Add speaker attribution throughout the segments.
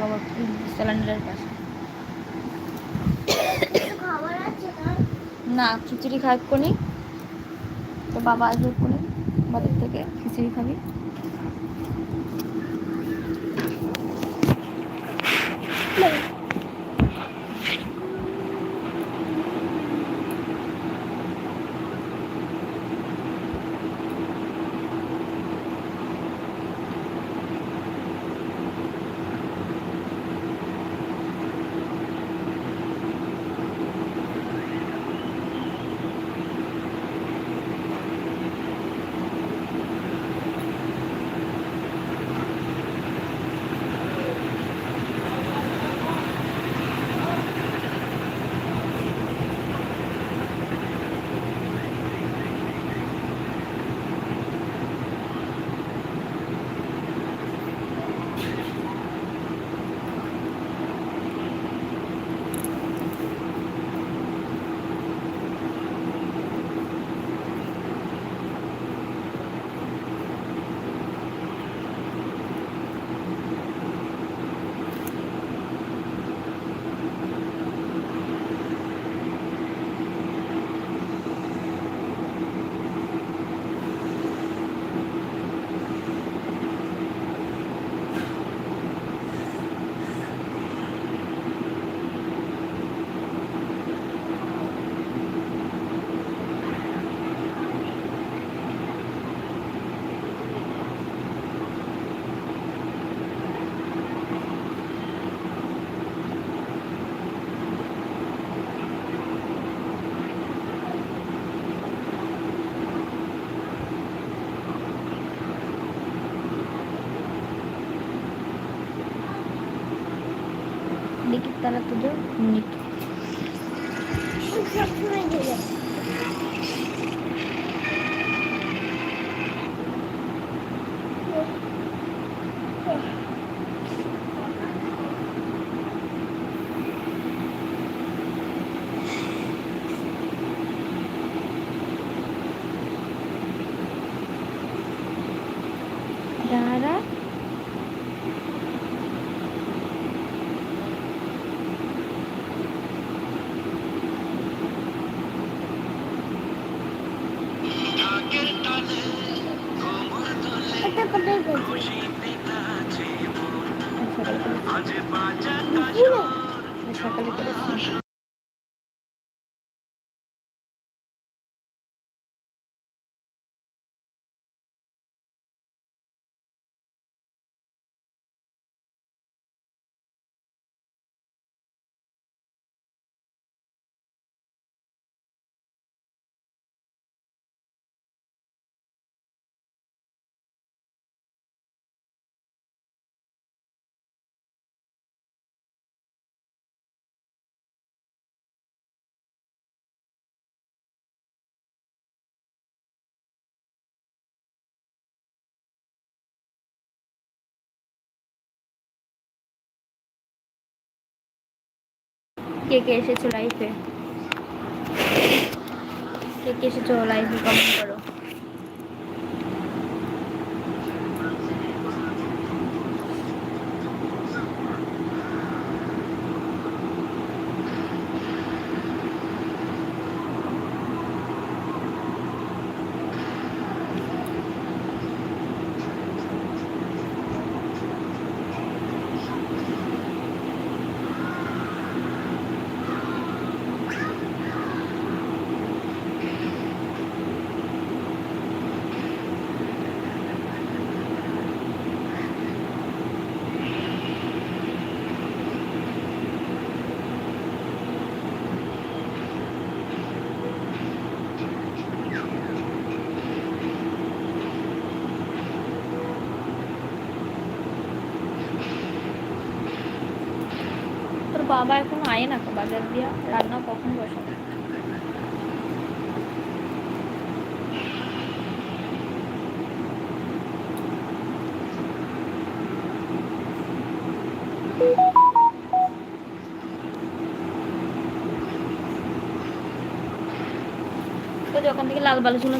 Speaker 1: বাবা সিলিন্ডারের পাশে
Speaker 2: খাবার
Speaker 1: না, খিচুড়ি খাওয়া কোনি তো বাবা আসবে কোনি বাড়ির থেকে খিচুড়ি খাবি। দেখি সকালে করেছি কে কে এসেছ লাইফে কে কে এসেছ লাইফে কমেন্ট করো তোর বাবা এখন আয় না বাজার দিয়া রান্না কখন বসাবে ওখান থেকে লাল বালু শুনে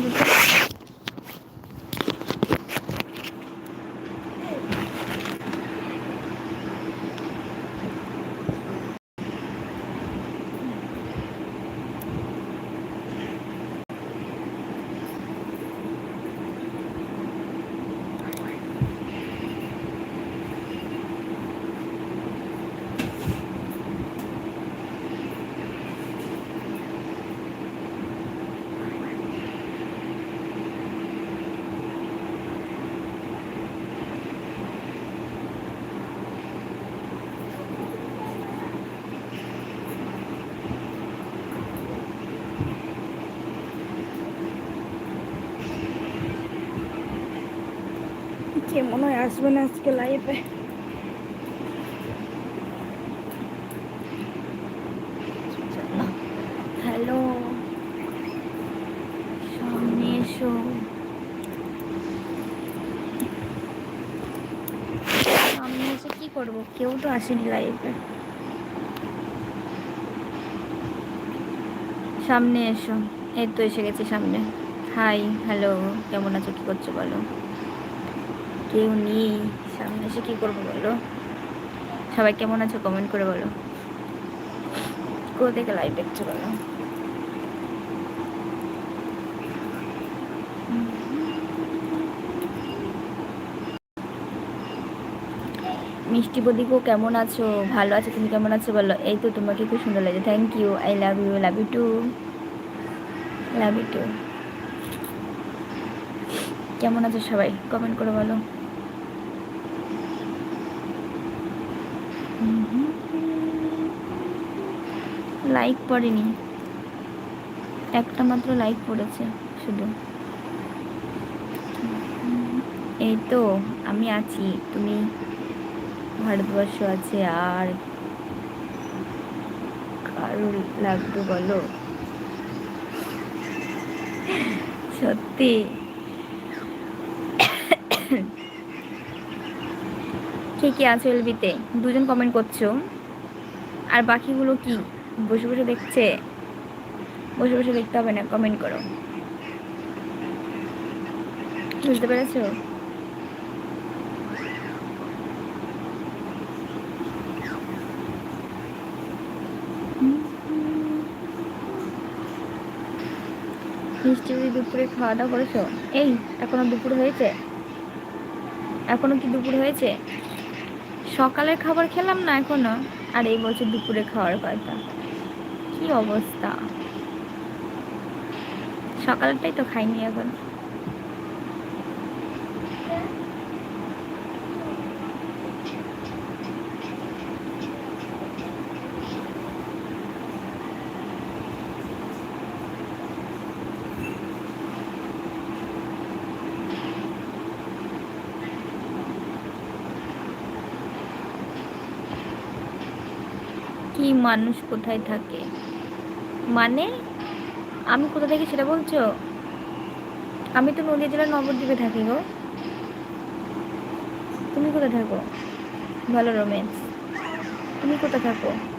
Speaker 1: কে মনে হয় আসবে না আজকে লাইফে হ্যালো সামনে এসো সামনে এসে কি করব কেউ তো আসেনি লাইফে সামনে এসো এই তো এসে গেছে সামনে হাই হ্যালো কেমন আছো কি করছ বলো? কেউ নেই। সামনে এসে কি করব বলো? সবাই কেমন আছো কমেন্ট করে বলো। কোথা থেকে লাইভ দেখছ বলো? মিষ্টি বদিকো কেমন আছো? ভালো আছো? তুমি কেমন আছো বলো? এই তো তোমাকে খুব সুন্দর লাগে। Thank you I love you love you too love you too কেমন আছো সবাই? কমেন্ট করে বলো। লাইক পড়েনি। একটা মাত্র লাইক পড়েছে, শুধু। এই তো, আমি আছি। তুমি ভারতবর্ষ আছে আর কারোর লাগবে বলো? সত্যি। কে আছে, এলবিতে। দুজন কমেন্ট করছ। আর বাকিগুলো কি? বসে বসে দেখছে। বসে বসে দেখতে হবে না কমেন্ট করো। বুঝতে পেরেছ? যদি দুপুরে খাওয়া দাওয়া করেছ? এই, এখনও দুপুর হয়েছে? এখনও কি দুপুর হয়েছে? সকালের খাবার খেলাম না এখনও। আর এই বছর দুপুরে খাওয়ার কথা কি অবস্থা? সকালটাই তো খাইনি এখন। কি মানুষ কোথায় থাকে? মানে আমি কোথা থেকে সেটা বলছো? আমি তো নদীয়া জেলার নবদ্বীপে থাকি গো। তুমি কোথায় থাকো? ভালো রোমেন্স তুমি কোথায় থাকো?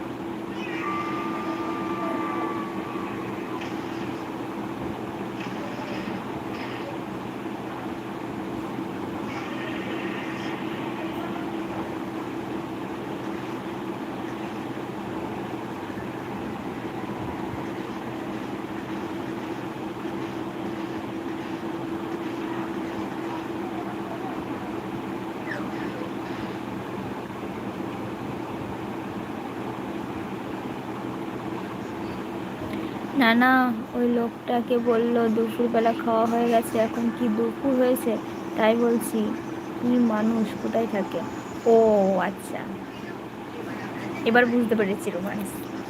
Speaker 1: না না ওই লোকটাকে বলল, দুপুরবেলা খাওয়া হয়ে গেছে, এখন কি দুপুর হয়েছে? তাই বলছি, কি মানুষ, কোথায় থাকে? ও আচ্ছা। এবার বুঝতে পেরেছি, রোমান্স।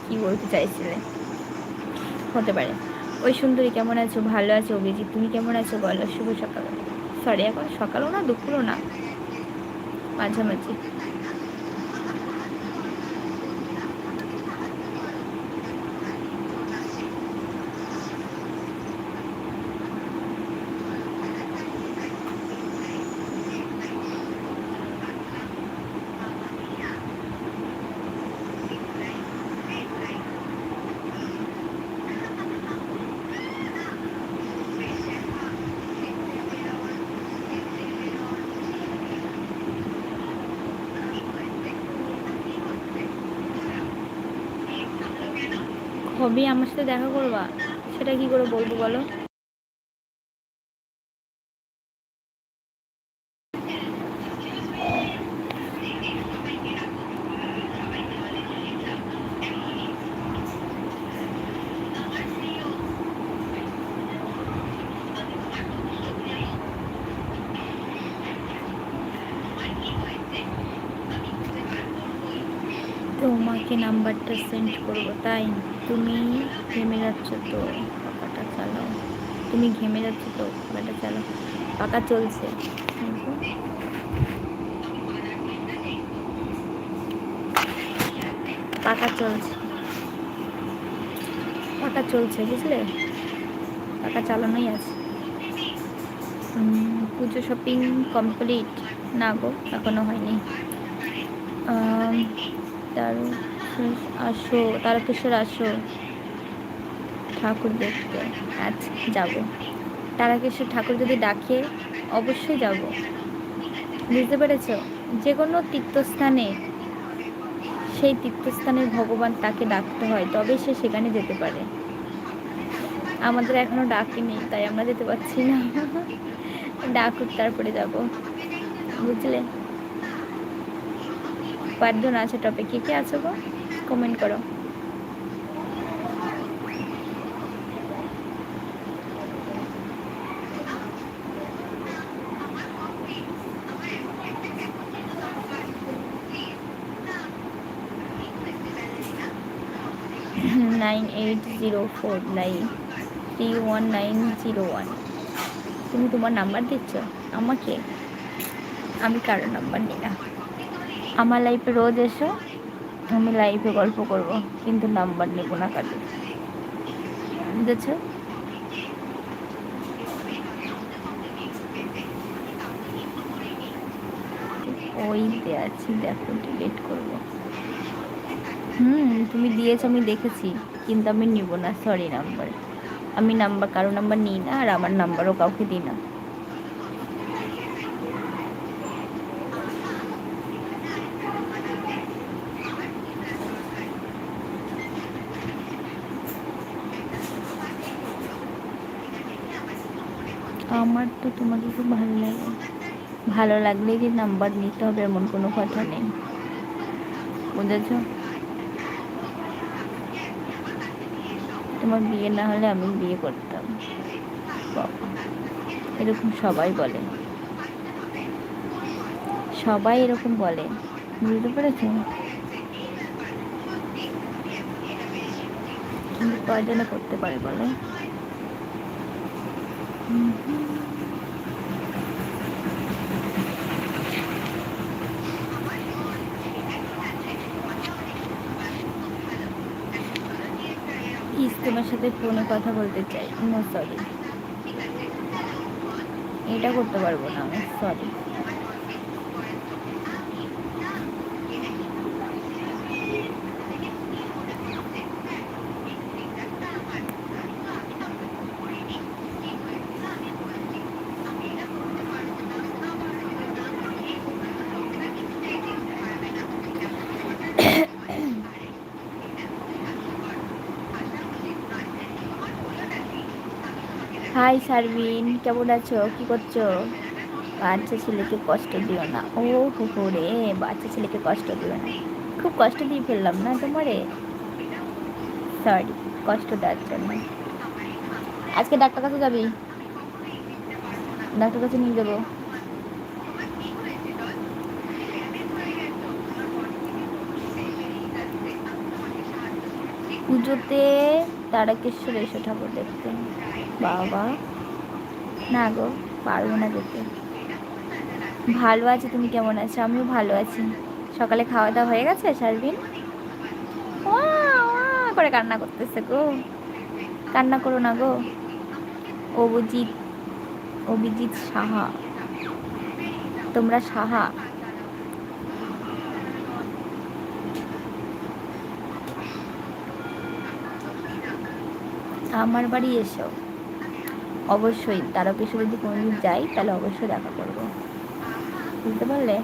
Speaker 1: কি বলতে চাইছিলে? হতে পারে। ওই সুন্দরী কেমন আছো? ভালো আছো, অভিজিৎ? তুমি কেমন আছো? বলো, শুভ সকাল। সরি, এখন সকালও না, দুপুরও না। মাঝামাঝি। কবে আমার সাথে দেখা করবা? সেটা কি করে বলব বলো? তোমাকে নাম্বারটা সেন্ড করব, তাই তুমি ঘেমে যাচ্ছ তো পাকাটা চালাও। তুমি ঘেমে যাচ্ছ তো পাকাটা চালাও। পাকা চলছে। পাকা চলছে। পাকা চলছে, বুঝলে? পাকা চালানোই আছে। পুজো শপিং কমপ্লিট না গো এখনও হয়নি। তার আসো, তারকেশ্বর আসো। ঠাকুর দেখতে। আচ্ছা যাব। তারকেশ্বর ঠাকুর যদি ডাকে, অবশ্যই যাব। বুঝতে পেরেছ? যে কোনো তীর্থস্থানে, সেই তীর্থস্থানের ভগবান তাকে ডাকতে হয় তবে সে সেখানে যেতে পারে। আমাদের এখনও ডাকেনি তাই আমরা যেতে পারছি না। ডাকুক, তারপরে যাব। বুঝলে? কয়েকজন আছে, টপে কে কে আছো গো? কমেন্ট করো nine eight zero four nine three one nine zero one তুমি তোমার নাম্বার দিচ্ছ আমাকে আমি কারও নাম্বার নিই না আমার লাইফে রোজ এসো আমি লাইফে গল্প করব, কিন্তু নাম্বার নেব না কারও বুঝেছ? ওইতে আছি, দেখো ডিলিট করব। হুম, তুমি দিয়েছ, আমি দেখেছি, কিন্তু আমি নিব না সরি নাম্বার আমি নাম্বার কারও নাম্বার নিই না, আর আমার নাম্বারও কাউকে দিই না আমার তো তোমাকে খুব ভালো লাগে। ভালো লাগলেই যে নাম্বার নিতে হবে, এমন কোনো কথা নেই। বুঝেছ? তোমার বিয়ে না হলে আমি বিয়ে করতাম। এরকম সবাই বলে। সবাই এরকম বলে। বুঝতে পেরেছ? কিন্তু কয়জনে করতে পারে বলো? হুম প্লিজ তোমার সাথে ফোনে কথা বলতে চাই। নো সরি এটা করতে পারব না আমি সরি হাই সারবিন কেমন আছো? কি করছ? বাচ্চা ছেলেকে কষ্ট দিও না। ও হো হো রে, বাচ্চা ছেলেকে কষ্ট দিও না। খুব কষ্ট দিয়ে ফেললাম না তোমারে? সরি কষ্ট দেওয়ার জন্য। আজকে ডাক্তার কাছে যাবি? ডাক্তার কাছে নিয়ে যাব। পুজোতে তারকেশ্বর এসো ঠাকুর দেখতে। বাবা। না গো, পারব না যেতে। ভালো আছি, তুমি কেমন আছো? আমিও ভালো আছি। সকালে খাওয়া দাওয়া হয়ে গেছে সারবিন করে কান্না করতেছে গো। কান্না করো না গো। অভিজিৎ অভিজিৎ সাহা। তোমরা সাহা? আমার বাড়ি এসো। অবশ্যই তারকেশ্বর যদি কোনোদিন যাই তাহলে অবশ্যই দেখা করব। বুঝতে পারলে?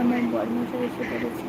Speaker 1: আমার বর্মশাই এসে পড়েছে।